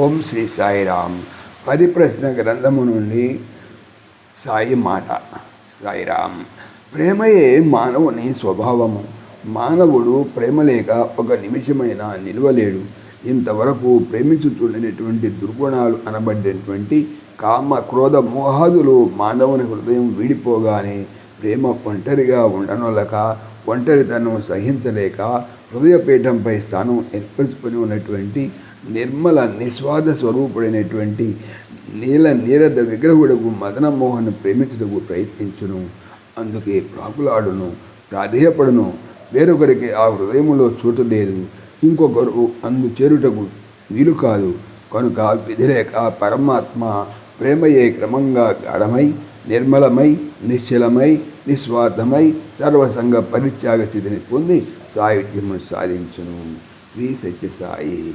ఓం శ్రీ సాయిరామ్. పరిప్రశ్న గ్రంథము నుండి సాయి మాట. సాయిరామ్ ప్రేమయే మానవుని స్వభావము. మానవుడు ప్రేమ లేక ఒక నిమిషమైనా నిలవలేడు. ఇంతవరకు ప్రేమించుతుండేటువంటి దుర్గుణాలు అనబడినటువంటి కామ క్రోధ మోహాదులు మానవుని హృదయం వీడిపోగానే ప్రేమ ఒంటరిగా ఉండనొలక ఒంటరితనం సహించలేక హృదయపీఠంపై స్థానం ఏర్పరచుకొని ఉన్నటువంటి నిర్మల నిస్వార్థ స్వరూపుడైనటువంటి నీల నీరద విగ్రహుడకు మదనమోహన్ ప్రేమించుటకు ప్రయత్నించును. అందుకే ప్రాకులాడును ప్రాధేయపడును. వేరొకరికి ఆ హృదయంలో చోటు లేదు ఇంకొకరు అందు చేరుటకు వీలు కాదు. కనుక విధిరేక పరమాత్మ ప్రేమయే క్రమంగా గాఢమై నిర్మలమై నిశ్చలమై నిస్వార్థమై సర్వసంగ పరిత్యాగ స్థితిని పొంది సాయుధ్యమును సాధించును. శ్రీ సత్యసాయి.